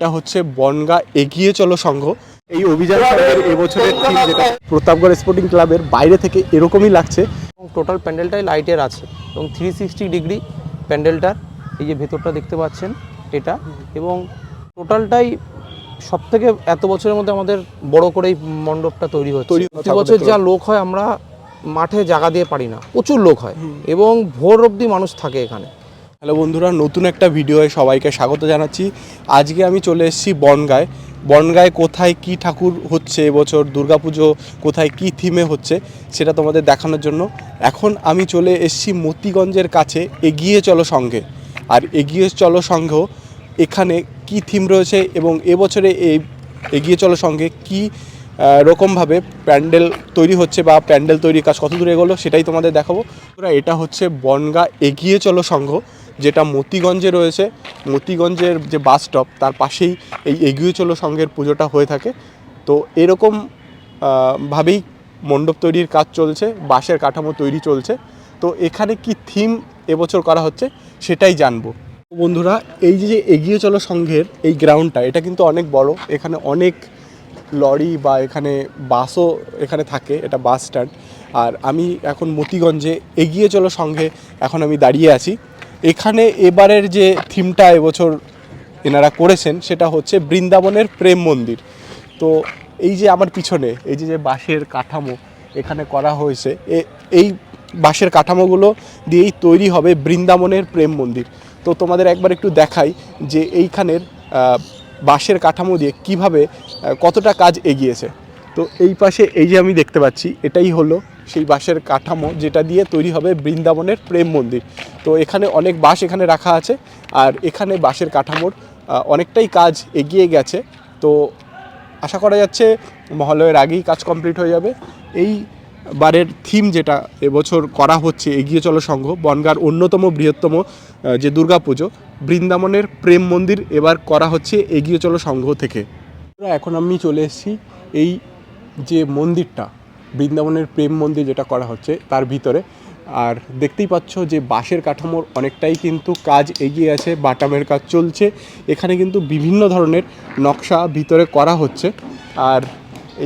এটা হচ্ছে বনগা এগিয়ে চলো সংঘ। এই অভিযান এবছরের থিম যেটা প্রতাপগড় স্পোর্টিং ক্লাবের বাইরে থেকে এরকমই লাগছে। এবং টোটাল প্যান্ডেলটাই লাইটের আছে এবং থ্রি সিক্সটি ডিগ্রি প্যান্ডেলটার এই যে ভেতরটা দেখতে পাচ্ছেন এটা। এবং টোটালটাই সব থেকে এত বছরের মধ্যে আমাদের বড় করে এই মণ্ডপটা তৈরি হচ্ছে। তৈরি প্রতি বছর যা লোক হয় আমরা মাঠে জায়গা দিয়ে পারি না প্রচুর লোক হয়। এবং ভোর অবধি মানুষ থাকে এখানে। হ্যালো বন্ধুরা, নতুন একটা ভিডিওয়ে সবাইকে স্বাগত জানাচ্ছি। আজকে আমি চলে এসেছি বনগায়। বনগায় কোথায় কি ঠাকুর হচ্ছে এবছর, দুর্গাপুজো কোথায় কি থিমে হচ্ছে সেটা তোমাদের দেখানোর জন্য। এখন আমি চলে এসেছি মতিগঞ্জের কাছে, এগিয়ে চলো সঙ্গে। আর এগিয়ে চলো সংঘ এখানে কি থিম রয়েছে এবং এবছরে এই এগিয়ে চলো সঙ্গে কি রকমভাবে প্যান্ডেল তৈরি হচ্ছে বা প্যান্ডেল তৈরির কাজ কত দূরে এগোলো সেটাই তোমাদের দেখাবো। এটা হচ্ছে বনগা এগিয়ে চলো সংঘ যেটা মতিগঞ্জে রয়েছে, মতিগঞ্জের যে বাস স্টপ তার পাশেই এই এগিয়ে চলো সংঘের পুজোটা হয়ে থাকে। তো এরকম ভাবেই মণ্ডপ তৈরির কাজ চলছে, বাঁশের কাঠামো তৈরি চলছে। তো এখানে কি থিম এবছর করা হচ্ছে সেটাই জানব। বন্ধুরা, এই যে এগিয়ে চলো সংঘের এই গ্রাউন্ডটা এটা কিন্তু অনেক বড়। এখানে অনেক লরি বা এখানে বাসও এখানে থাকে, এটা বাস স্ট্যান্ড আর আমি এখন মতিগঞ্জে এগিয়ে চলো সঙ্গে, এখন আমি দাঁড়িয়ে আছি। এখানে এবারের যে থিমটা এবছর এনারা করেছেন সেটা হচ্ছে বৃন্দাবনের প্রেম মন্দির। তো এই যে আমার পিছনে, এই যে যে বাঁশের কাঠামো এখানে করা হয়েছে এই বাঁশের কাঠামোগুলো দিয়েই তৈরি হবে বৃন্দাবনের প্রেম মন্দির। তো তোমাদের একবার একটু দেখাই যে এইখানের বাঁশের কাঠামো দিয়ে কীভাবে কতটা কাজ এগিয়েছে। তো এই পাশে এই যে আমি দেখতে পাচ্ছি, এটাই হলো সেই বাঁশের কাঠামো যেটা দিয়ে তৈরি হবে বৃন্দাবনের প্রেম মন্দির। তো এখানে অনেক বাঁশ এখানে রাখা আছে আর এখানে বাঁশের কাঠামোর অনেকটাই কাজ এগিয়ে গেছে। তো আশা করা যাচ্ছে মহালয়ের আগেই কাজ কমপ্লিট হয়ে যাবে। এই বারের থিম যেটা এবছর করা হচ্ছে এগিয়ে চলো সংঘ, বনগার অন্যতম বৃহত্তম যে দুর্গাপুজো বৃন্দাবনের প্রেম মন্দির এবার করা হচ্ছে এগিয়ে চলো সংঘ থেকে। এখন আমি চলে এসেছি এই যে মন্দিরটা বৃন্দাবনের প্রেম মন্দির যেটা করা হচ্ছে তার ভিতরে। আর দেখতেই পাচ্ছ যে বাঁশের কাঠামোর অনেকটাই কিন্তু কাজ এগিয়ে আছে, বাটামের কাজ চলছে। এখানে কিন্তু বিভিন্ন ধরনের নকশা ভিতরে করা হচ্ছে। আর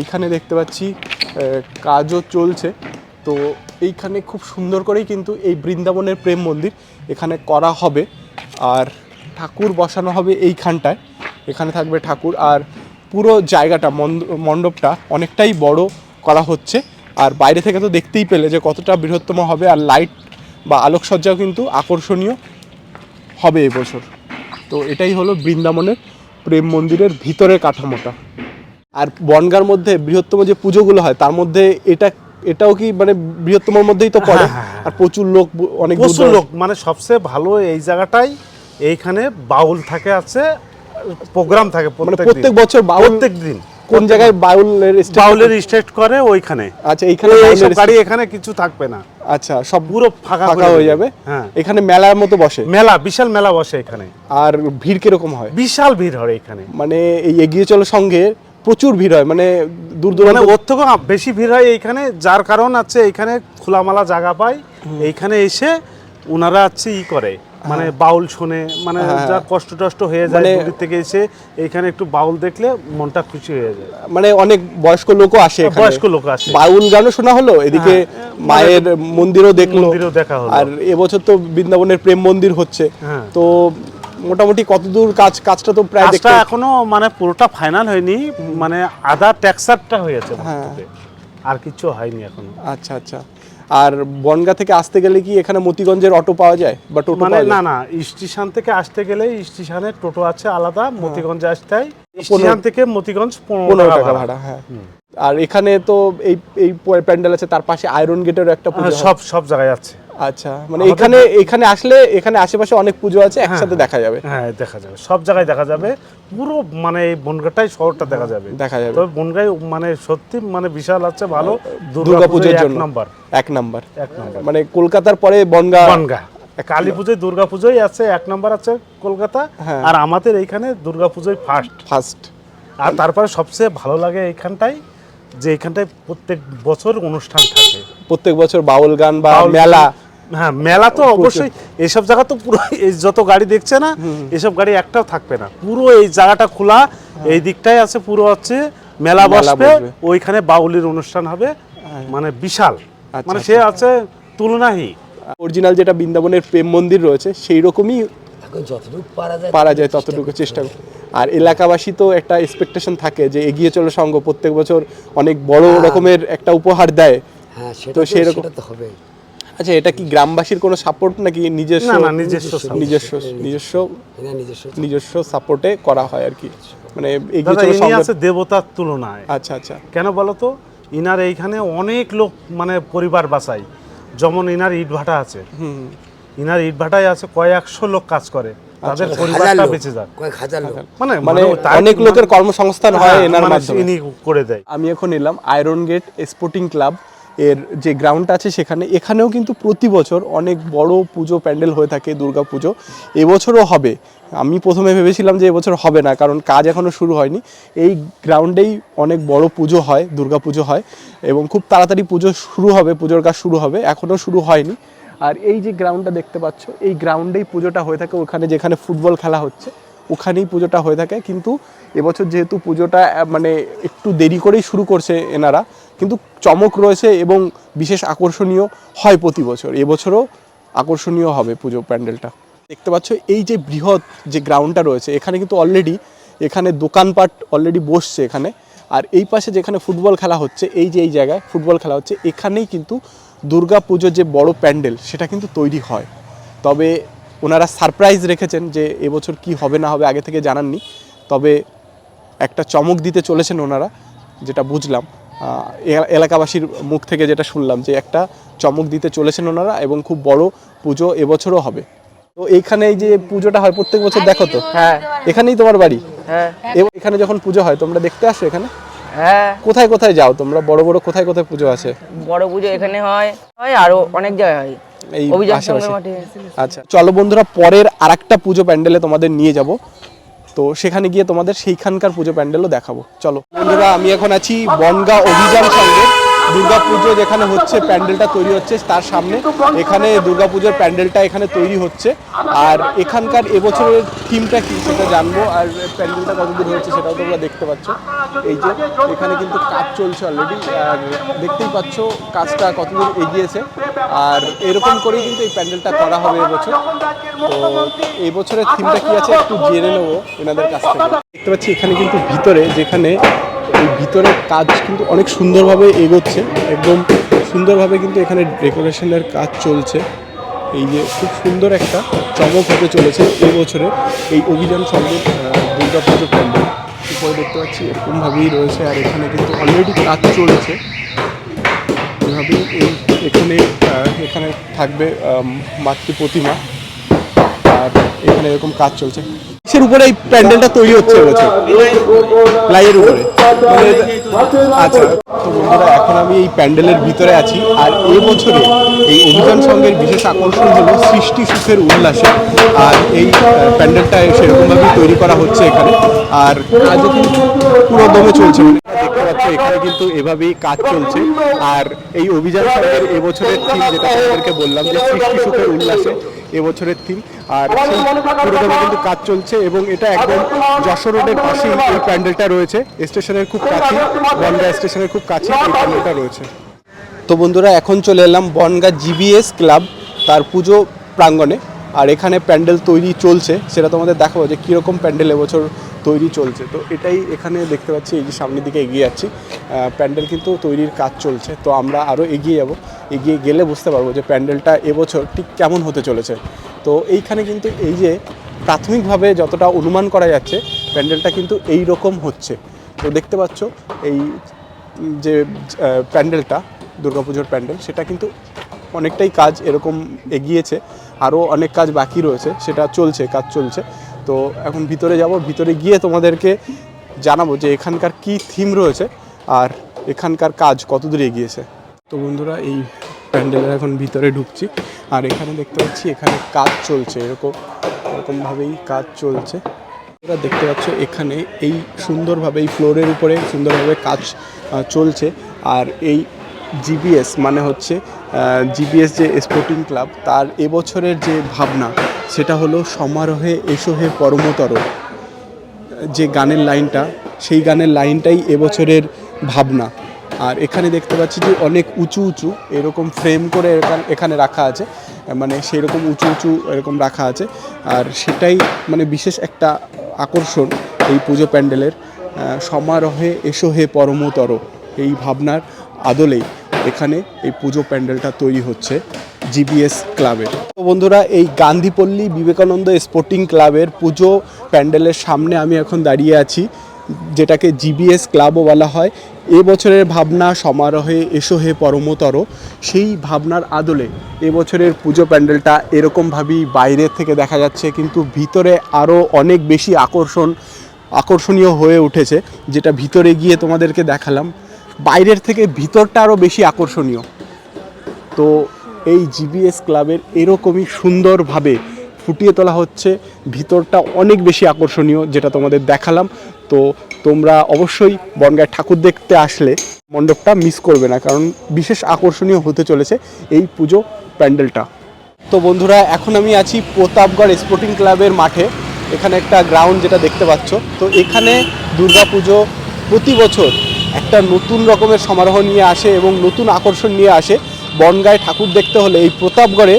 এইখানে দেখতে পাচ্ছি কাজও চলছে। তো এইখানে খুব সুন্দর করেই কিন্তু এই বৃন্দাবনের প্রেম মন্দির এখানে করা হবে। আর ঠাকুর বসানো হবে এইখানটায়। এখানে থাকবে ঠাকুর। আর পুরো জায়গাটা মণ্ডপটা অনেকটাই বড় করা হচ্ছে। আর বাইরে থেকে তো দেখতেই পেলে যে কতটা বৃহত্তম হবে আর লাইট বা আলোকসজ্জাও কিন্তু আকর্ষণীয় হবে এবছর তো এটাই হলো বৃন্দাবনের প্রেম মন্দিরের ভিতরের কাঠামোটা। আর বনগার মধ্যে বৃহত্তম যে পুজোগুলো হয় তার মধ্যে এটা এটাও কি মানে বৃহত্তমর মধ্যেই তো পড়ে? হ্যাঁ, হ্যাঁ, হ্যাঁ। আর প্রচুর লোক অনেক প্রচুর লোক মানে সবচেয়ে ভালো এই জায়গাটাই এইখানে বাউল থাকে আছে প্রোগ্রাম থাকে মানে প্রত্যেক প্রত্যেক বছর বাউল প্রত্যেক দিন। কোন জায়গায় বাউলের বাউলের স্টেট করে ওইখানে। আচ্ছা এইখানে গাড়ি এখানে কিছু থাকবে না। আচ্ছা সব পুরো ফাঁকা ফাঁকা হয়ে যাবে। হ্যাঁ। এখানে মেলার মতো বসে? মেলা বিশাল মেলা বসে এখানে। আর ভিড় কীরকম হয়? বিশাল ভিড় হয় এখানে। মানে এই এগিয়ে চলো সঙ্গে প্রচুর ভিড় হয় মানে দূর মানে দূরান্ত ওর থেকে বেশি ভিড় হয় এইখানে যার কারণ আছে এইখানে খোলামেলা জায়গা পায়। এইখানে এসে ওনারা আছে ই করে। মানে বাউল শুনে মানে হ্যাঁ। যা কষ্ট টষ্ট হয়ে যায় মানে- দূর থেকে এসে এইখানে একটু বাউল দেখলে মনটা খুশি হয়ে যায় মানে অনেক বয়স্ক লোকও আসে এখানে। বয়স্ক লোক আসে বাউল গানও শোনা হলো এদিকে মায়ের মন্দিরও দেখল মন্দিরও দেখা হলো। আর এবছর তো বৃন্দাবনের প্রেম মন্দির হচ্ছে হ্যাঁ। তো মোটামুটি কতদূর কাজ কাজটা তো প্রায় কাজটা এখনও মানে পুরোটা ফাইনাল হয়নি মানে আধা টেক্সারটা হয়েছে হ্যাঁ। আর কিছু হয়নি এখনও আচ্ছা আচ্ছা আর বনগা থেকে আসতে গেলে কি এখানে মতিগঞ্জের অটো পাওয়া যায় বা টোটো মানে না না স্টেশন থেকে আসতে গেলে স্টেশনে টোটো আছে আলাদা মতিগঞ্জে আসতে হয়। স্টেশন থেকে মতিগঞ্জ পনেরো পনেরো টাকা ভাড়া। হ্যাঁ। আর এখানে তো এই এই প্যান্ডেল আছে তার পাশে আয়রন গেটেরও একটা পুজো সব সব জায়গায় আছে। আচ্ছা মানে এখানে এখানে আসলে এখানে আশেপাশে অনেক পুজো আছে একসাথে দেখা যাবে। হ্যাঁ দেখা যাবে। সব জায়গায় দেখা যাবে। পুরো মানে এই বনগাটাই শহরটা দেখা যাবে। দেখা যাবে। তবে বনগাই মানে সত্যি মানে বিশাল আছে ভালো। দুর্গাপুজোর এক জন্য। নাম্বার। এক নাম্বার। এক নাম্বার। মানে কলকাতার পরে বনগা বনগা। কালী পুজোয় দুর্গা পুজোই আছে এক নাম্বার আছে কলকাতা। হ্যাঁ। আর আমাদের এইখানে দুর্গা পুজোই ফার্স্ট ফার্স্ট আর তারপরে সবচেয়ে ভালো লাগে এইখানটাই যে এইখানটায় প্রত্যেক বছর অনুষ্ঠান থাকে। প্রত্যেক বছর বাউল গান বা মেলা। হ্যাঁ মেলা তো অবশ্যই এইসব জায়গা তো পুরো এই যত গাড়ি দেখছে না এসব গাড়ি একটাও থাকবে না। পুরো এই জায়গাটা খোলা এই দিকটাই আছে পুরো হচ্ছে মেলা বসবে। ওইখানে বাউলির অনুষ্ঠান হবে মানে বিশাল। আচ্ছা, মানে সে আছে তুলনাহী। অরিজিনাল যেটা বৃন্দাবনের প্রেম মন্দির রয়েছে সেই রকমই যতটুকু পারা যায় পারা যায় ততটুকু চেষ্টা করি। আর এলাকাবাসী তো একটা এক্সপেকটেশন থাকে যে এগিয়ে চলো সঙ্গ প্রত্যেক বছর অনেক বড় রকমের একটা উপহার দেয়। হ্যাঁ সেটা তো সেরকম- তো হবে আচ্ছা এটা কি গ্রামবাসীর কোনো সাপোর্ট নাকি নিজস্ব না না নিজস্ব নিজস্ব নিজস্ব সাপোর্টে করা হয় আর কি। মানে এগিয়ে চলো আছে দেবতার তুলনায়। আচ্ছা আচ্ছা। কেন বলো তো ইনার এইখানে অনেক লোক মানে পরিবার বাসায়। যেমন ইনার ইট ভাটা আছে। হুম। ইনার ইট ভাটায় আছে কয়েকশো লোক কাজ করে। তাদের পরিবারটা বেঁচে যায় কয়েক হাজার লোক। মানে মানে অনেক লোকের কর্মসংস্থান হয় হ্যাঁ, এনার মানে মাধ্যমে। ইনি করে দেয়। আমি এখন এলাম আয়রন গেট স্পোর্টিং ক্লাব এর যে গ্রাউন্ড আছে সেখানে। এখানেও কিন্তু প্রতি বছর অনেক বড় পুজো প্যান্ডেল হয়ে থাকে দুর্গা পুজো। এবছরও হবে। আমি প্রথমে ভেবেছিলাম যে এবছর হবে না কারণ কাজ এখনও শুরু হয়নি। এই গ্রাউন্ডেই অনেক বড় পুজো হয় দুর্গা পুজো হয় এবং খুব তাড়াতাড়ি পুজো শুরু হবে পুজোর কাজ শুরু হবে। এখনও শুরু হয়নি। আর এই যে গ্রাউন্ডটা দেখতে পাচ্ছ, এই গ্রাউন্ডেই পুজোটা হয়ে থাকে ওখানে যেখানে ফুটবল খেলা হচ্ছে, ওখানেই পুজোটা হয়ে থাকে। কিন্তু এবছর যেহেতু পুজোটা মানে একটু দেরি করেই শুরু করছে এনারা, কিন্তু চমক রয়েছে এবং বিশেষ আকর্ষণীয় হয় প্রতি বছর। এবছরও আকর্ষণীয় হবে পুজো প্যান্ডেলটা। দেখতে পাচ্ছ, এই যে বৃহৎ যে গ্রাউন্ডটা রয়েছে, এখানে কিন্তু অলরেডি এখানে দোকানপাট অলরেডি বসছে এখানে। আর এই পাশে যেখানে ফুটবল খেলা হচ্ছে, এই যে, এই জায়গায় ফুটবল খেলা হচ্ছে, এখানেই কিন্তু দুর্গা পুজোর যে বড় প্যান্ডেল সেটা কিন্তু তৈরি হয়। তবে ওনারা সারপ্রাইজ রেখেছেন যে এবছর কি হবে না হবে আগে থেকে জানাননি। তবে একটা চমক দিতে চলেছেন ওনারা যেটা বুঝলাম। এলাকাবাসীর মুখ থেকে যেটা শুনলাম যে একটা চমক দিতে চলেছেন ওনারা এবং খুব বড় পুজো এবছরও হবে। তো এইখানে এই যে পুজোটা হয় প্রত্যেক বছর দেখো তো? হ্যাঁ এখানেই তোমার বাড়ি? হ্যাঁ। এবং এখানে যখন পুজো হয় তোমরা দেখতে আসো এখানে। হ্যাঁ। কোথায় কোথায় যাও তোমরা? বড় বড় কোথায় কোথায় পুজো আছে? বড় পুজো এখানে হয় হয় আরও অনেক জায়গায় হয়। এই আশেপাশে। আচ্ছা চলো বন্ধুরা পরের আরেকটা পুজো প্যান্ডেলে তোমাদের নিয়ে যাব। তো সেখানে গিয়ে তোমাদের সেইখানকার পুজো প্যান্ডেলও দেখাবো। চলো বন্ধুরা আমি এখন আছি বনগা অভিযান সঙ্গে দুর্গা পুজো যেখানে হচ্ছে, প্যান্ডেলটা তৈরি হচ্ছে, তার সামনে এখানে দুর্গা পুজোর প্যান্ডেলটা এখানে তৈরি হচ্ছে। আর এখানকার এবছরের থিমটা কি সেটা জানব, আর প্যান্ডেলটা কতদূর হয়েছে সেটাও তোমরা দেখতে পাচ্ছ। এই যে, এখানে কিন্তু কাজ চলছে অলরেডি আর দেখতেই পাচ্ছ কাজটা কতদূর এগিয়েছে। আর এরকম করেই কিন্তু এই প্যান্ডেলটা করা হবে এবছর। তো এই বছরের থিমটা কি আছে একটু জেনে নেব এনাদের কাছ থেকে। দেখতে পাচ্ছি এখানে কিন্তু ভিতরে যেখানে এই ভিতরের কাজ কিন্তু অনেক সুন্দরভাবে এগোচ্ছে। একদম সুন্দরভাবে কিন্তু এখানে ডেকোরেশনের কাজ চলছে। এই যে খুব সুন্দর একটা চমক হতে চলেছে এই বছরে। এই অভিযান সঙ্গে দুর্গা পুজো প্যান্ডেল উপরে দেখতে পাচ্ছি, এরকমভাবেই রয়েছে আর এখানে কিন্তু অলরেডি কাজ চলছে। এভাবেই এই এখানে এখানে থাকবে মাতৃ প্রতিমা। আর এখানে এরকম কাজ চলছে। কিসের উপরে এই প্যান্ডেলটা তৈরি হচ্ছে এবছর প্লাইয়ের উপরে। আচ্ছা। তো বন্ধুরা, এখন আমি এই প্যান্ডেলের ভিতরে আছি। আর এবছরে এই অভিযান সঙ্গের বিশেষ আকর্ষণ হলো সৃষ্টি সুখের উল্লাসে। আর এই প্যান্ডেলটা সেরকমভাবেই তৈরি করা হচ্ছে এখানে। আর কাজও কিন্তু পুরো দমে চলছে মানে দেখতে এখানে কিন্তু এভাবেই কাজ চলছে। আর এই অভিযান সঙ্গের এবছরের থিম যেটা তোমাদেরকে বললাম যে সৃষ্টি সুখের উল্লাসে এবছরের থিম আর সেই পুরোদমে কিন্তু কাজ চলছে এবং এটা একদম যশোর রোডের পাশেই এই প্যান্ডেলটা রয়েছে। স্টেশনের খুব কাছে বনগা স্টেশনের খুব কাছে এই প্যান্ডেলটা রয়েছে। তো বন্ধুরা এখন চলে এলাম বনগা জিবিএস ক্লাব তার পুজো প্রাঙ্গণে। আর এখানে প্যান্ডেল তৈরি চলছে, সেটা তোমাদের দেখাবো যে কীরকম প্যান্ডেল এবছর তৈরি চলছে। তো এটাই এখানে দেখতে পাচ্ছি, এই যে সামনের দিকে এগিয়ে যাচ্ছি। প্যান্ডেল কিন্তু তৈরির কাজ চলছে, তো আমরা আরও এগিয়ে যাব। এগিয়ে গেলে বুঝতে পারব যে প্যান্ডেলটা এবছর ঠিক কেমন হতে চলেছে। তো এইখানে কিন্তু এই যে প্রাথমিকভাবে যতটা অনুমান করা যাচ্ছে, প্যান্ডেলটা কিন্তু এই রকম হচ্ছে। তো দেখতে পাচ্ছ, এই যে প্যান্ডেলটা, দুর্গাপুজোর প্যান্ডেল, সেটা কিন্তু অনেকটাই কাজ এরকম এগিয়েছে, আরও অনেক কাজ বাকি রয়েছে, সেটা চলছে, কাজ চলছে। তো এখন ভিতরে যাব, ভিতরে গিয়ে তোমাদেরকে জানাব যে এখানকার কি থিম রয়েছে আর এখানকার কাজ কতদূর এগিয়েছে। তো বন্ধুরা, এই প্যান্ডেলের এখন ভিতরে ঢুকছি আর এখানে দেখতে পাচ্ছি এখানে কাজ চলছে, এরকম, এরকমভাবেই কাজ চলছে। তোমরা দেখতে পাচ্ছ এখানে এই সুন্দরভাবে, এই ফ্লোরের উপরে সুন্দরভাবে কাজ চলছে। আর এই জিবিএস মানে হচ্ছে জিবিএস যে স্পোর্টিং ক্লাব তার এবছরের যে ভাবনা, সেটা হলো সমারোহে এসো হে পরমতর। যে গানের লাইনটা, সেই গানের লাইনটাই এবছরের ভাবনা। আর এখানে দেখতে পাচ্ছি যে অনেক উঁচু উঁচু, এরকম ফ্রেম করে এখানে রাখা আছে। মানে সেই রকম উঁচু উঁচু এরকম রাখা আছে। আর সেটাই মানে বিশেষ একটা আকর্ষণ এই পুজো প্যান্ডেলের। সমারোহে এসো হে পরমতর, এই ভাবনার আদলেই। এখানে এই পুজো প্যান্ডেলটা তৈরি হচ্ছে জিবিএস ক্লাবের তো বন্ধুরা, এই গান্ধীপল্লী বিবেকানন্দ স্পোর্টিং ক্লাবের পুজো প্যান্ডেলের সামনে আমি এখন দাঁড়িয়ে আছি, যেটাকে জিবিএস ক্লাবও বলা হয়। এবছরের ভাবনা সমারোহে এসো হে পরমতর, সেই ভাবনার আদলে এবছরের পুজো প্যান্ডেলটা এরকমভাবেই বাইরের থেকে দেখা যাচ্ছে, কিন্তু ভিতরে আরও অনেক বেশি আকর্ষণ, আকর্ষণীয় হয়ে উঠেছে, যেটা ভিতরে গিয়ে তোমাদেরকে দেখালাম। বাইরের থেকে ভিতরটা আরও বেশি আকর্ষণীয়। তো এই জিবিএস ক্লাবের এরকমই সুন্দরভাবে ফুটিয়ে তোলা হচ্ছে, ভিতরটা অনেক বেশি আকর্ষণীয় যেটা তোমাদের দেখালাম। তো তোমরা অবশ্যই বনগায় ঠাকুর দেখতে আসলে মণ্ডপটা মিস করবে না, কারণ বিশেষ আকর্ষণীয় হতে চলেছে এই পুজো প্যান্ডেলটা। তো বন্ধুরা, এখন আমি আছি প্রতাপগড় স্পোর্টিং ক্লাবের মাঠে। এখানে একটা গ্রাউন্ড যেটা দেখতে পাচ্ছ। তো এখানে দুর্গাপুজো প্রতি বছর একটা নতুন রকমের সমারোহ নিয়ে আসে এবং নতুন আকর্ষণ নিয়ে আসে। বনগায় ঠাকুর দেখতে হলে এই প্রতাপগড়ে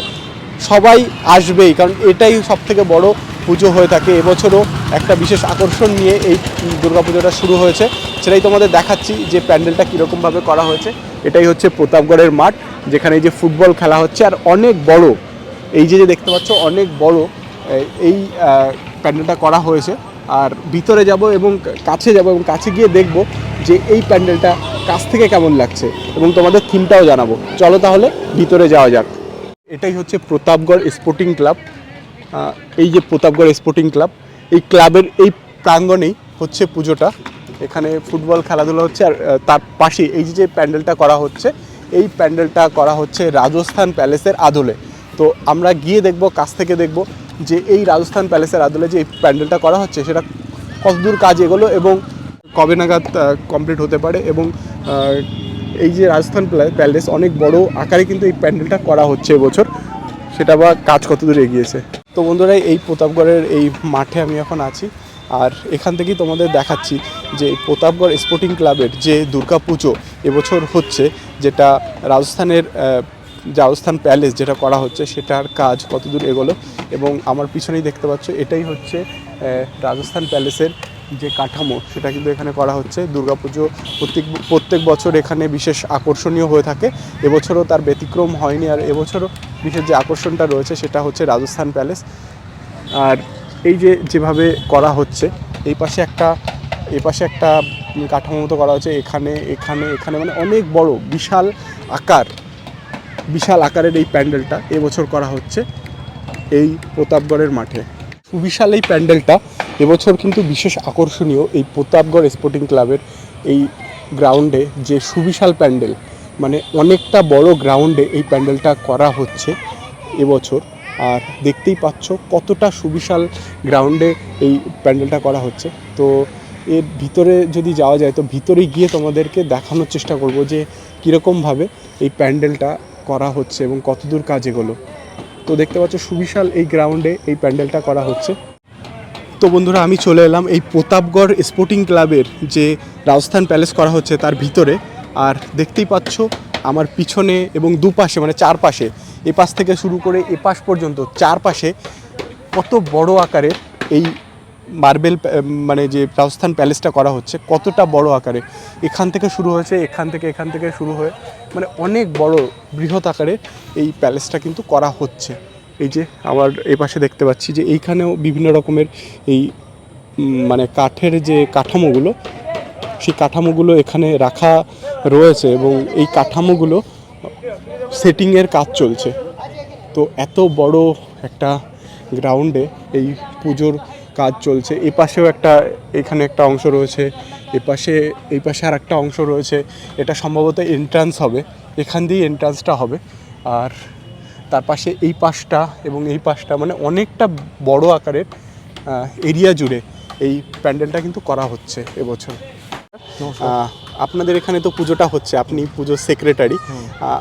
সবাই আসবেই, কারণ এটাই সব থেকে বড় পুজো হয়ে থাকে। এবছরও একটা বিশেষ আকর্ষণ নিয়ে এই দুর্গাপুজোটা শুরু হয়েছে। সেটাই তোমাদের দেখাচ্ছি যে প্যান্ডেলটা কীরকমভাবে করা হয়েছে। এটাই হচ্ছে প্রতাপগড়ের মাঠ, যেখানে যে ফুটবল খেলা হচ্ছে আর অনেক বড়, এই যে যে দেখতে পাচ্ছ অনেক বড় এই প্যান্ডেলটা করা হয়েছে। আর ভিতরে যাব এবং কাছে যাব এবং কাছে গিয়ে দেখব যে এই প্যান্ডেলটা কাছ থেকে কেমন লাগছে এবং তোমাদের থিমটাও জানাব। চলো তাহলে ভিতরে যাওয়া যাক। এটাই হচ্ছে প্রতাপগড় স্পোর্টিং ক্লাব। এই যে প্রতাপগড় স্পোর্টিং ক্লাব, এই ক্লাবের এই প্রাঙ্গণেই হচ্ছে পুজোটা। এখানে ফুটবল খেলাধুলা হচ্ছে আর তার পাশে এই যে প্যান্ডেলটা করা হচ্ছে, এই প্যান্ডেলটা করা হচ্ছে রাজস্থান প্যালেসের আদলে। তো আমরা গিয়ে দেখব, কাছ থেকে দেখব যে এই রাজস্থান প্যালেসের আদলে যে এই প্যান্ডেলটা করা হচ্ছে, সেটা কতদূর কাজ এগোলো এবং কবে নাগাদ কমপ্লিট হতে পারে এবং এই যে রাজস্থান প্যা- প্যালেস অনেক বড় আকারে কিন্তু এই প্যান্ডেলটা করা হচ্ছে এবছর। সেটা বা কাজ কতদূর এগিয়েছে? তো বন্ধুরা, এই প্রতাপগড়ের এই মাঠে আমি এখন আছি। আর এখান থেকেই তোমাদের দেখাচ্ছি যে প্রতাপগড় স্পোর্টিং ক্লাবের যে দুর্গা পুজো এবছর হচ্ছে, যেটা রাজস্থানের রাজস্থান প্যালেস যেটা করা হচ্ছে, সেটার কাজ কতদূর এগোলো এবং আমার পিছনেই দেখতে পাচ্ছ, এটাই হচ্ছে রাজস্থান প্যালেসের যে কাঠামো, সেটা কিন্তু এখানে করা হচ্ছে। দুর্গাপুজো প্রত্যেক প্রত্যেক বছর এখানে বিশেষ আকর্ষণীয় হয়ে থাকে। এবছরও তার ব্যতিক্রম হয়নি আর এবছরও বিশেষ যে আকর্ষণটা রয়েছে, সেটা হচ্ছে রাজস্থান প্যালেস। আর এই যে যেভাবে করা হচ্ছে, এই পাশে একটা, এই পাশে একটা কাঠামো মতো করা হচ্ছে। এখানে এখানে এখানে মানে অনেক বড়, বিশাল আকার, বিশাল আকারের এই প্যান্ডেলটা এবছর করা হচ্ছে এই প্রতাপগড়ের মাঠে। সুবিশাল এই প্যান্ডেলটা এবছর কিন্তু বিশেষ আকর্ষণীয় এই প্রতাপগড় স্পোর্টিং ক্লাবের এই গ্রাউন্ডে যে সুবিশাল প্যান্ডেল মানে অনেকটা বড় গ্রাউন্ডে এই প্যান্ডেলটা করা হচ্ছে এবছর। আর দেখতেই পাচ্ছ কতটা সুবিশাল গ্রাউন্ডে এই প্যান্ডেলটা করা হচ্ছে। তো এর ভিতরে যদি যাওয়া যায়, তো ভিতরে গিয়ে তোমাদেরকে দেখানোর চেষ্টা করব যে কীরকমভাবে এই প্যান্ডেলটা করা হচ্ছে এবং কতদূর কাজ এগোলো। তো দেখতে পাচ্ছ সুবিশাল এই গ্রাউন্ডে এই প্যান্ডেলটা করা হচ্ছে। তো বন্ধুরা, আমি চলে এলাম এই প্রতাপগড় স্পোর্টিং ক্লাবের যে রাজস্থান প্যালেস করা হচ্ছে তার ভিতরে। আর দেখতেই পাচ্ছ, আমার পিছনে এবং দুপাশে মানে চারপাশে এ পাশ থেকে শুরু করে এ পাশ পর্যন্ত চারপাশে কত বড় আকারের এই মার্বেল মানে যে রাজস্থান প্যালেসটা করা হচ্ছে, কতটা বড় আকারে। এখান থেকে শুরু হয়েছে, এখান থেকে এখান থেকে শুরু হয়ে মানে অনেক বড় বৃহৎ আকারে এই প্যালেসটা কিন্তু করা হচ্ছে। এই যে আমার এই পাশে দেখতে পাচ্ছি যে এইখানেও বিভিন্ন রকমের এই মানে কাঠের যে কাঠামোগুলো, সেই কাঠামোগুলো এখানে রাখা রয়েছে এবং এই কাঠামোগুলো সেটিংয়ের কাজ চলছে। তো এত বড় একটা গ্রাউন্ডে এই পুজোর কাজ চলছে। এ পাশেও একটা, এখানে একটা অংশ রয়েছে, এ পাশে, এই পাশে আর একটা অংশ রয়েছে। এটা সম্ভবত এন্ট্রান্স হবে, এখান দিয়েই এন্ট্রান্সটা হবে। আর তার পাশে এই পাশটা এবং এই পাশটা মানে অনেকটা বড় আকারের এরিয়া জুড়ে এই প্যান্ডেলটা কিন্তু করা হচ্ছে এবছর। আপনাদের এখানে তো পুজোটা হচ্ছে আপনি পুজোর সেক্রেটারি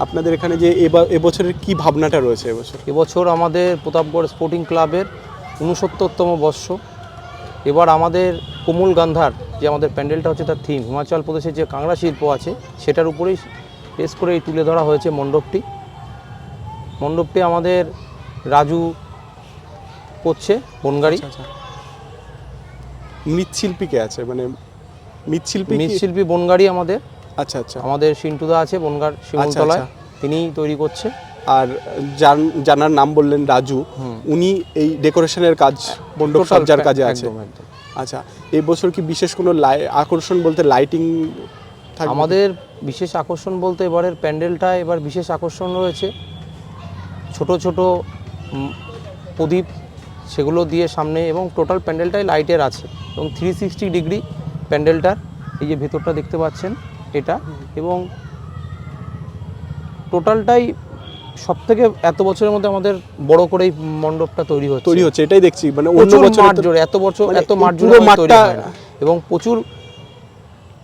আপনাদের এখানে যে এবার এবছরের কি ভাবনাটা রয়েছে এবছর? এবছর আমাদের প্রতাপগড় স্পোর্টিং ক্লাবের উনসত্তরতম বর্ষ। এবার আমাদের কোমল গান্ধার যে আমাদের প্যান্ডেলটা হচ্ছে তার থিম হিমাচল প্রদেশের যে কাংড়া শিল্প আছে সেটার উপরেই বেশ করে এই তুলে ধরা হয়েছে মণ্ডপটি। মণ্ডপটি আমাদের রাজু করছে বনগাড়ি আচ্ছা, আচ্ছা। মৃৎশিল্পী কে আছে? মানে মৃৎশিল্পী মৃৎশিল্পী বনগাড়ি আমাদের। আচ্ছা আচ্ছা। আমাদের সিন্টুদা আছে বনগার শিমুলতলায় আচ্ছা। তিনিই তৈরি করছে। আর যার জানার নাম বললেন রাজু। উনি এই ডেকোরেশনের কাজ মণ্ডপ সজ্জার কাজে আছে। আচ্ছা এই বছর কি বিশেষ কোনো আকর্ষণ বলতে লাইটিং আমাদের বিশেষ আকর্ষণ বলতে এবারের প্যান্ডেলটা এবার বিশেষ আকর্ষণ রয়েছে। ছোট ছোট প্রদীপ সেগুলো দিয়ে সামনে এবং টোটাল প্যান্ডেলটাই লাইটের আছে এবং থ্রি সিক্সটি ডিগ্রি প্যান্ডেলটার এই যে ভেতরটা দেখতে পাচ্ছেন এটা এবং টোটালটাই সব থেকে এত বছরের মধ্যে আমাদের বড় করেই মণ্ডপটা তৈরি হচ্ছে। তৈরি হচ্ছে এটাই দেখছি মানে অন্য বছর মাঠ জোরে এত বছর মানে এত মাঠ জোরে তৈরি হয় না। এবং প্রচুর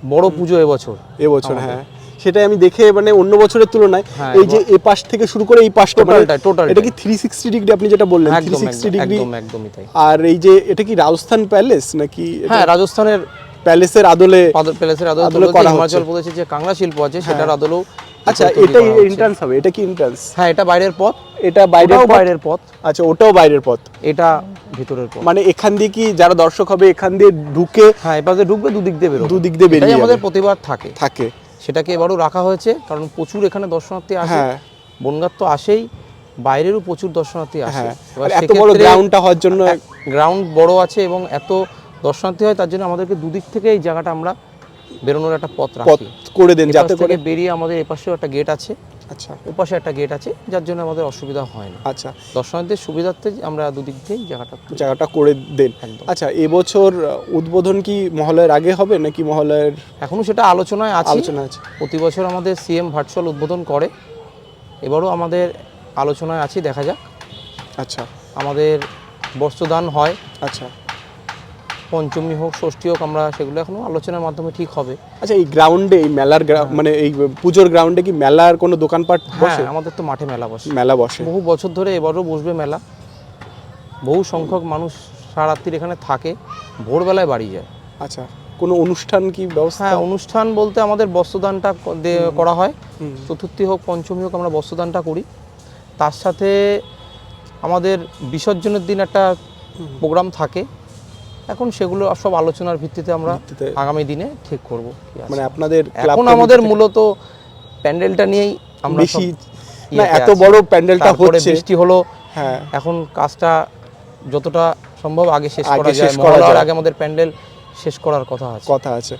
বড় পুজো এবছর এবছর হ্যাঁ। সেটাই আমি দেখে মানে অন্য বছরের তুলনায় হ্যাঁ, এই যে এ পাশ থেকে শুরু করে এই পাশটা মানে টোটালটাই। এটা কি থ্রি সিক্সটি ডিগ্রি আপনি যেটা বললেন থ্রি সিক্সটি ডিগ্রি একদম একদমই তাই। আর এই যে এটা কি রাজস্থান প্যালেস নাকি হ্যাঁ রাজস্থানের প্যালেসের আদলে প্যালেসের আদলে করা হিমাচল প্রদেশের যে কাংড়া শিল্প আছে সেটার আদলেও আচ্ছা করা এন্ট্রান্স হবে এটা কি এন্ট্রান্স হ্যাঁ এটা বাইরের পথ। এটা পথ? বাইরের পথ। আচ্ছা ওটাও বাইরের পথ। এটা ভিতরের পথ। মানে এখান দিয়ে কি যারা দর্শক হবে এখান দিয়ে ঢুকে হ্যাঁ এপাশে ঢুকবে দুদিক দিয়ে বেরোবে। দুদিক দিয়ে বেরিয়ে আমাদের প্রতিবার থাকে। থাকে। সেটাকে এবারও রাখা হয়েছে কারণ প্রচুর এখানে দর্শনার্থী আসে। হ্যাঁ। বনগাঁ তো আসেই বাইরেরও প্রচুর দর্শনার্থী আসে। হ্যাঁ এবার এত বড় গ্রাউন্ডটা হওয়ার জন্য গ্রাউন্ড বড় আছে এবং এত দর্শনার্থী হয় তার জন্য আমাদেরকে দুদিক থেকে এই জায়গাটা আমরা বেরোনোর একটা পথ রাখি। করে দেন যাতে করে থেকে বেরিয়ে আমাদের এপাশেও একটা গেট আছে। আচ্ছা। ওপাশে একটা গেট আছে যার জন্য আমাদের অসুবিধা হয় না। আচ্ছা। দর্শনার্থীদের সুবিধার্থে আমরা দুদিক দিয়েই জায়গাটা জায়গাটা করে দেন। আচ্ছা এবছর উদ্বোধন কি মহালয়ের আগে হবে নাকি মহালয়ের এখনও সেটা আলোচনায় আছে। আলোচনা আছে। প্রতি বছর আমাদের সিএম ভার্চুয়াল উদ্বোধন করে। এবারও আমাদের আলোচনায় আছে দেখা যাক। আচ্ছা। আমাদের বস্ত্রদান হয়। আচ্ছা। পঞ্চমী হোক ষষ্ঠী হোক আমরা সেগুলো এখনও আলোচনার মাধ্যমে ঠিক হবে। আচ্ছা এই গ্রাউন্ডে এই মেলার গ্রা- মানে এই পুজোর গ্রাউন্ডে কি মেলার কোনো দোকানপাট হ্যাঁ বসে? আমাদের তো মাঠে মেলা বসে। মেলা বসে। বহু বছর ধরে এবারও বসবে মেলা। বহু সংখ্যক মানুষ সারাত্রির এখানে থাকে ভোরবেলায় বাড়ি যায়। আচ্ছা কোনো অনুষ্ঠান কি ব্যবস্থা? হ্যাঁ অনুষ্ঠান বলতে আমাদের বস্ত্রদানটা করা হয়। চতুর্থী হোক পঞ্চমী হোক আমরা বস্ত্রদানটা করি। তার সাথে আমাদের বিসর্জনের দিন একটা প্রোগ্রাম থাকে। এখন সেগুলো সব আলোচনার ভিত্তিতে আমরা আগামী দিনে ঠিক করব। মানে আপনাদের এখন আমাদের মূলত প্যান্ডেলটা নিয়েই আমরা বেশি না এত বড় প্যান্ডেলটা হচ্ছে। বৃষ্টি হলো। হ্যাঁ। এখন কাজটা যতটা সম্ভব আগে শেষ করা যায়। শেষ করা মহলার আগে আমাদের প্যান্ডেল শেষ করার কথা আছে। কথা আছে।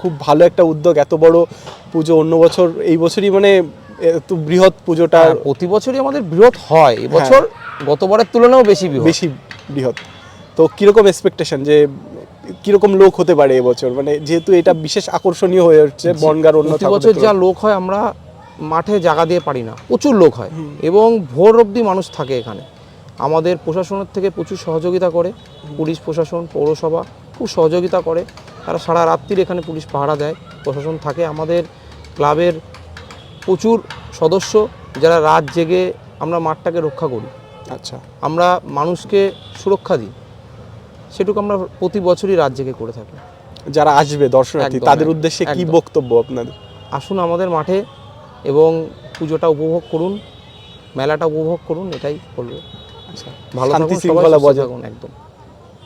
খুব ভালো একটা উদ্যোগ এত বড় পুজো অন্য বছর এই বছরই মানে এত বৃহৎ পুজোটা হ্যাঁ, প্রতি বছরই আমাদের বৃহৎ হয়। এবছর গতবারের তুলনাও বেশি বৃহৎ। বেশি বৃহৎ। তো কীরকম এক্সপেকটেশন যে কীরকম লোক হতে পারে এবছর? মানে যেহেতু এটা বিশেষ আকর্ষণীয় হয়ে হচ্ছে বনগার অন্য বছর যা লোক হয় আমরা মাঠে জায়গা দিয়ে পারি না প্রচুর লোক হয় এবং ভোর অবধি মানুষ থাকে এখানে। আমাদের প্রশাসনের থেকে প্রচুর সহযোগিতা করে পুলিশ প্রশাসন পৌরসভা খুব সহযোগিতা করে। তারা সারা রাত্রির এখানে পুলিশ পাহারা দেয় প্রশাসন থাকে। আমাদের ক্লাবের প্রচুর সদস্য যারা রাত জেগে আমরা মাঠটাকে রক্ষা করি। আচ্ছা। আমরা মানুষকে সুরক্ষা দিই। সেটুকু আমরা প্রতি বছরই রাত জেগে করে থাকি। যারা আসবে দর্শনার্থী তাদের উদ্দেশ্যে কি বক্তব্য আপনাদের? আসুন আমাদের মাঠে এবং পুজোটা উপভোগ করুন মেলাটা উপভোগ করুন এটাই বলব। আচ্ছা ভালো শান্তি শৃঙ্খলা বজায়। থাকুন একদম।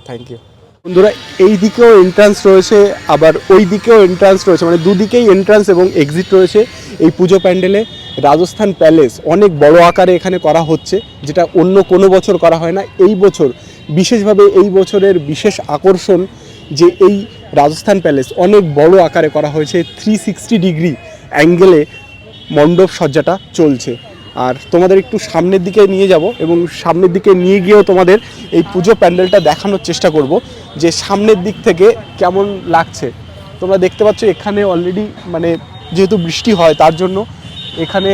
থ্যাংক ইউ বন্ধুরা এই দিকেও এন্ট্রান্স রয়েছে আবার ওই দিকেও এন্ট্রান্স রয়েছে মানে দুদিকেই এন্ট্রান্স এবং এক্সিট রয়েছে এই পুজো প্যান্ডেলে। রাজস্থান প্যালেস অনেক বড় আকারে এখানে করা হচ্ছে যেটা অন্য কোনো বছর করা হয় না এই বছর বিশেষভাবে এই বছরের বিশেষ আকর্ষণ যে এই রাজস্থান প্যালেস অনেক বড় আকারে করা হয়েছে থ্রি সিক্সটি ডিগ্রি অ্যাঙ্গেলে মণ্ডপ সজ্জাটা চলছে। আর তোমাদের একটু সামনের দিকে নিয়ে যাব এবং সামনের দিকে নিয়ে গিয়েও তোমাদের এই পুজো প্যান্ডেলটা দেখানোর চেষ্টা করব যে সামনের দিক থেকে কেমন লাগছে। তোমরা দেখতে পাচ্ছ এখানে অলরেডি মানে যেহেতু বৃষ্টি হয় তার জন্য এখানে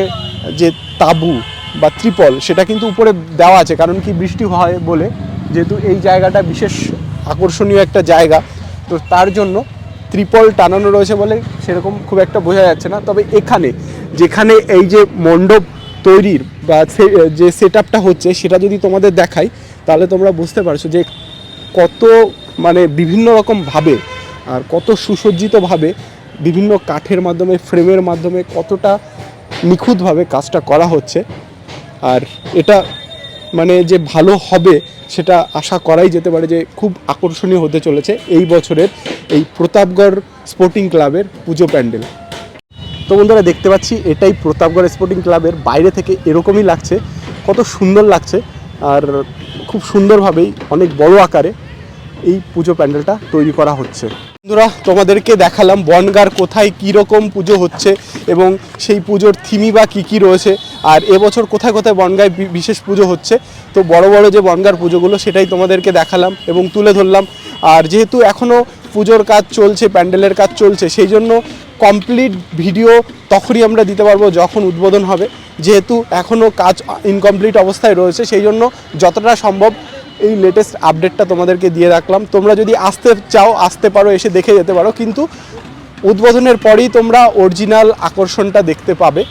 যে তাবু বা ত্রিপল সেটা কিন্তু উপরে দেওয়া আছে, কারণ কি বৃষ্টি হয় বলে যেহেতু এই জায়গাটা বিশেষ আকর্ষণীয় একটা জায়গা, তো তার জন্য ত্রিপল টানানো রয়েছে বলে সেরকম খুব একটা বোঝা যাচ্ছে না। তবে এখানে, যেখানে এই যে মণ্ডপ তৈরির বা যে সেট হচ্ছে সেটা যদি তোমাদের দেখাই, তাহলে তোমরা বুঝতে পারছ যে কত মানে বিভিন্ন রকম ভাবে আর কত সুসজ্জিতভাবে বিভিন্ন কাঠের মাধ্যমে, ফ্রেমের মাধ্যমে কতটা নিখুঁতভাবে কাজটা করা হচ্ছে। আর এটা মানে যে ভালো হবে সেটা আশা করাই যেতে পারে যে খুব আকর্ষণীয় হতে চলেছে এই বছরের এই প্রতাপগড় স্পোর্টিং ক্লাবের পুজো প্যান্ডেল। তো বন্ধুরা দেখতে পাচ্ছি এটাই প্রতাপগড় স্পোর্টিং ক্লাবের বাইরে থেকে এরকমই লাগছে, কত সুন্দর লাগছে। আর খুব সুন্দরভাবেই অনেক বড় আকারে এই পুজো প্যান্ডেলটা তৈরি করা হচ্ছে। বন্ধুরা, তোমাদেরকে দেখালাম বনগার কোথায় কী রকম পুজো হচ্ছে এবং সেই পুজোর থিমি বা কী কী রয়েছে। আর এবছর কোথায় কোথায় বনগায় বিশেষ পুজো হচ্ছে, তো বড় বড় যে বনগার পুজোগুলো সেটাই তোমাদেরকে দেখালাম এবং তুলে ধরলাম। আর যেহেতু এখনও পুজোর কাজ চলছে, প্যান্ডেলের কাজ চলছে, সেই জন্য কমপ্লিট ভিডিও তখনই আমরা দিতে পারব যখন উদ্বোধন হবে। যেহেতু এখনও কাজ ইনকমপ্লিট অবস্থায় রয়েছে, সেই জন্য যতটা সম্ভব এই লেটেস্ট আপডেটটা তোমাদেরকে দিয়ে রাখলাম। তোমরা যদি আসতে চাও, আসতে পারো, এসে দেখে যেতে পারো, কিন্তু উদ্বোধনের পরেই তোমরা অরিজিনাল আকর্ষণটা দেখতে পাবে।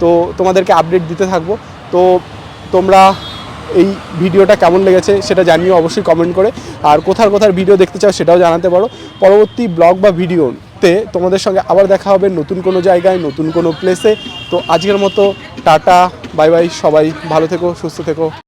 তো তোমাদেরকে আপডেট দিতে থাকব। তো তোমরা এই ভিডিওটা কেমন লেগেছে সেটা জানিও, অবশ্যই কমেন্ট করে। আর কোথার কোথার ভিডিও দেখতে চাও সেটাও জানাতে পারো। পরবর্তী ব্লগ বা ভিডিওতে তোমাদের সঙ্গে আবার দেখা হবে নতুন কোনো জায়গায়, নতুন কোনো প্লেসে তো আজকের মতো টাটা বাই বাই সবাই ভালো থেকো, সুস্থ থেকো।